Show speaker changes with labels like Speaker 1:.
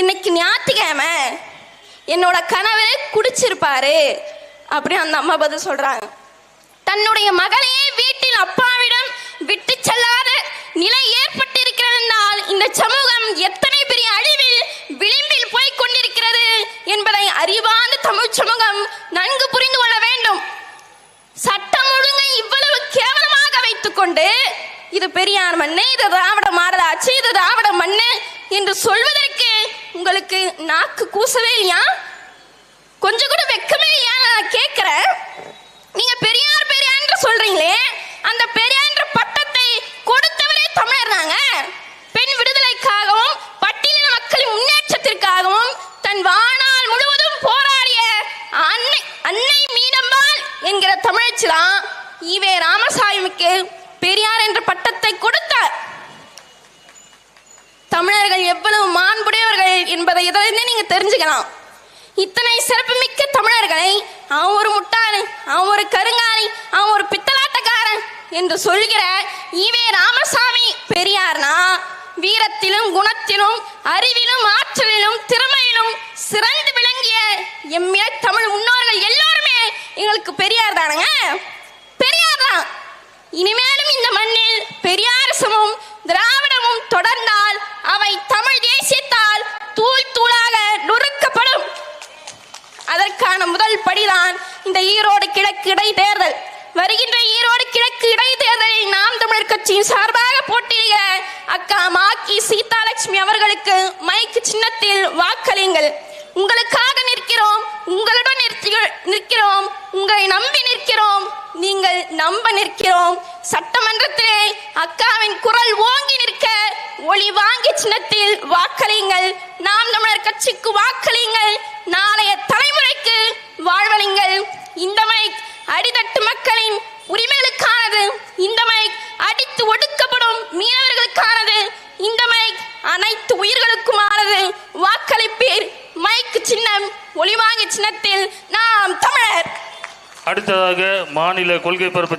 Speaker 1: இன்னைக்கு ஞாயிற்றுக்கிழமை. என்னோட கணவரே குடிச்சிருப்பாரு. அப்படின்னு அந்த அம்மா பதில் சொல்றாங்க. தன்னுடைய மகளையே வீட்டில் அப்பாவிடம் விட்டு செல்லாத நிலை ஏற்பட்டிருக்கிறதால் இந்த சமூகம் எத்தனை பெரிய அழிவில் விளிம்பில் போய் கொண்டிருக்கிறது என்பதை அறிவார்ந்த தமிழ் சமூகம் நன்கு புரிந்து கொள்ள வேண்டும். சட்டம் ஒழுங்கை இவ்வளவு கேவலமாக வைத்துக்கொண்டு இது பெரியார் மண்ணு இது திராவிட மாடலாச்சு இது திராவிட மண்ணு என்று சொல்வது நாக்கு கூசவே இல்லையா? கொஞ்சம் கூட வெக்கமே இல்லையா? நான் கேட்கிறேன். நீங்க பெரியார் பெரியார்ன்ற சொல்றீங்களே அந்த பெரியார்ன்ற பட்டத்தை கொடுத்தவரே தமிழர் தாங்க பெண் விடுதலைக்காகவும் பட்டியலின மக்களின் முன்னேற்றத்திற்காகவும் தன் வாழ்நாள் முழுவதும் போராடிய அன்னை அன்னை மீனம்பாள் என்கிற தமிழச்சி தான் ஈவே ராமசாமிக்கு பெரியார் என்ற பட்டத்தை கொடுத்தார். தமிழர்கள் எவ்வளவு மாண்புடைய என்பதை இதிலிருந்து நீங்க தெரிஞ்சுக்கலாம்? இத்தனை சிறப்புமிக்க தமிழர்களை அவன் ஒரு முட்டாளன் அவன் ஒரு கருங்காலி அவன் ஒரு பித்தலாட்டக்காரன் என்று சொல்கிற ஈவே ராமசாமி பெரியார்னா வீரத்திலும் குணத்திலும் அறிவிலும் ஆற்றலிலும் திறமையிலும் சிறந்து விளங்கிய எம்மிய தமிழ் முன்னோர்கள் எல்லாருமே எங்களுக்கு பெரியார் தானுங்க? பெரியார் தான். இனிமேலும் இந்த மண்ணில் பெரியார் சமம் அதற்கான முதல் படிதான் இந்த ஈரோடு கிழக்கு இடைத்தேர்தல். வருகின்ற ஈரோடு கிழக்கு இடைத்தேர்தலில் நாம் தமிழர் கட்சியின் சார்பாக போட்டியிடுகிற அக்கா மாக்கி சீதாலட்சுமி அவர்களுக்கு மைக்கு சின்னத்தில் வாக்களியுங்கள். உங்களுக்காக நிற்கிறோம் உங்களுடன் நிற்கிறோம் உங்களை நம்பி நிற்கிறோம் நீங்கள் நம்ப நிற்கிறோம். சட்டமன்றத்திலே அக்காவின் குரல் ஓங்கி நிற்க ஒளி வாங்கி சின்னத்தில் வாக்களியுங்கள். நாம் தமிழர் கட்சிக்கு வாக்களியுங்கள். நாளைய வாழ்வளிங்கள் இந்த மைக் அடித்தட்டு மக்களின் உரிமைகளுக்கானது. இந்த மைக் அடித்து ஒடுக்கப்படும் மீனவர்களுக்கானது. இந்த மைக் அனைத்து உயிர்களுக்குமானது. வாக்களிப்பீர். மைக்கு சின்னம் ஒளிவாங்கி சின்னத்தில் நாம் தமிழர்.
Speaker 2: அடுத்ததாக மாநில கொள்கை பரப்பு